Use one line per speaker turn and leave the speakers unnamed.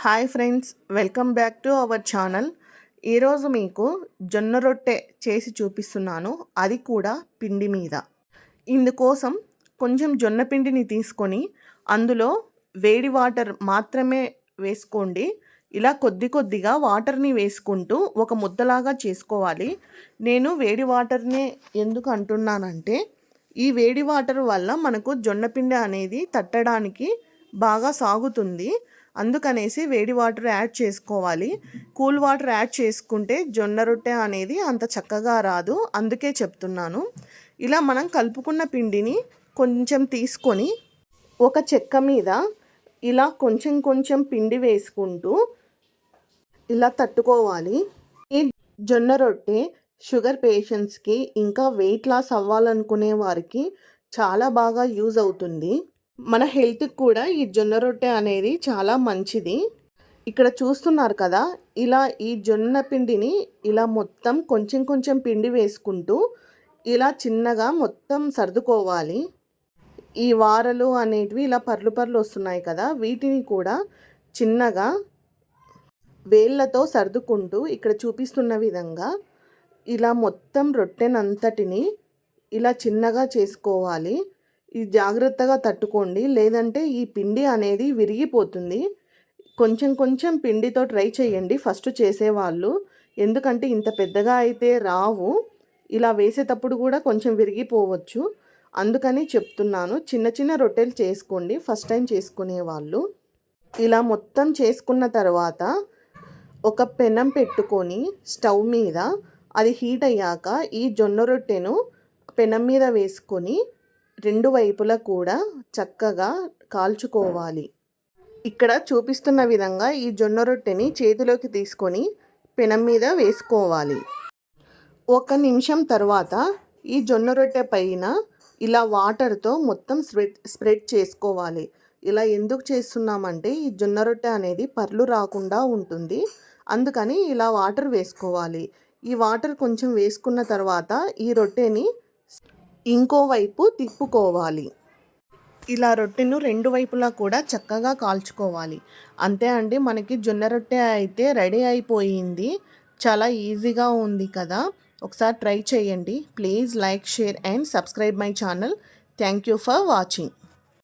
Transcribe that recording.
Hi friends welcome back to our channel. ఈరోజు మీకు జొన్న రొట్టె చేసి చూపిస్తున్నాను. అది కూడా పిండి మీద. ఇందుకోసం కొంచెం జొన్న పిండిని తీసుకొని అందులో వేడి వాటర్ మాత్రమే వేసుకోండి. ఇలా కొద్ది కొద్దిగా వాటర్ని వేసుకుంటూ ఒక ముద్దలాగా చేసుకోవాలి. నేను వేడి వాటర్ని ఎందుకు అంటున్నానంటే ఈ వేడి వాటర్ వల్ల మనకు జొన్నపిండి అనేది తట్టడానికి బాగా సాగుతుంది. అందుకనేసి వేడి వాటర్ యాడ్ చేసుకోవాలి. కూల్ వాటర్ యాడ్ చేసుకుంటే జొన్న రొట్టె అనేది అంత చక్కగా రాదు. అందుకే చెప్తున్నాను. ఇలా మనం కలుపుకున్న పిండిని కొంచెం తీసుకొని ఒక చెక్క మీద ఇలా కొంచెం కొంచెం పిండి వేసుకుంటూ ఇలా తట్టుకోవాలి. ఈ జొన్న రొట్టె షుగర్ పేషెంట్స్కి ఇంకా వెయిట్ లాస్ అవ్వాలనుకునే వారికి చాలా బాగా యూజ్ అవుతుంది. మన హెల్త్కి కూడా ఈ జొన్న రొట్టె అనేది చాలా మంచిది. ఇక్కడ చూస్తున్నారు కదా ఇలా ఈ జొన్న పిండిని ఇలా మొత్తం కొంచెం కొంచెం పిండి వేసుకుంటూ ఇలా చిన్నగా మొత్తం సర్దుకోవాలి. ఈ వారలు అనేటివి ఇలా పర్లు పర్లు వస్తున్నాయి కదా వీటిని కూడా చిన్నగా వేళ్ళతో సర్దుకుంటూ ఇక్కడ చూపిస్తున్న విధంగా ఇలా మొత్తం రొట్టెనంతటిని ఇలా చిన్నగా చేసుకోవాలి. ఇది జాగ్రత్తగా తట్టుకోండి. లేదంటే ఈ పిండి అనేది విరిగిపోతుంది. కొంచెం కొంచెం పిండితో ట్రై చేయండి. ఫస్ట్ చేసేవాళ్ళు. ఎందుకంటే ఇంత పెద్దగా అయితే రావు. ఇలా వేసేటప్పుడు కూడా కొంచెం విరిగిపోవచ్చు. అందుకని చెప్తున్నాను. చిన్న చిన్న రొట్టెలు చేసుకోండి. ఫస్ట్ టైం చేసుకునే వాళ్ళు ఇలా మొత్తం చేసుకున్న తర్వాత ఒక పెనం పెట్టుకొని స్టవ్ మీద అది హీట్ అయ్యాక ఈ జొన్న రొట్టెను పెనం మీద వేసుకొని రెండు వైపులా కూడా చక్కగా కాల్చుకోవాలి. ఇక్కడ చూపిస్తున్న విధంగా ఈ జొన్న రొట్టెని చేతిలోకి తీసుకొని పెనం మీద వేసుకోవాలి. ఒక నిమిషం తర్వాత ఈ జొన్న రొట్టె పైన ఇలా వాటర్తో మొత్తం స్ప్రెడ్ స్ప్రెడ్ చేసుకోవాలి. ఇలా ఎందుకు చేస్తున్నామంటే ఈ జొన్న రొట్టె అనేది పర్లు రాకుండా ఉంటుంది. అందుకని ఇలా వాటర్ వేసుకోవాలి. ఈ వాటర్ కొంచెం వేసుకున్న తర్వాత ఈ రొట్టెని ఇంకోవైపు తిప్పుకోవాలి. ఇలా రొట్టెను రెండు వైపులా కూడా చక్కగా కాల్చుకోవాలి. అంతే అండి మనకి జొన్న రొట్టె అయితే రెడీ అయిపోయింది. చాలా ఈజీగా ఉంది కదా. ఒకసారి ట్రై చేయండి. Please like share and subscribe my channel. Thank you for watching.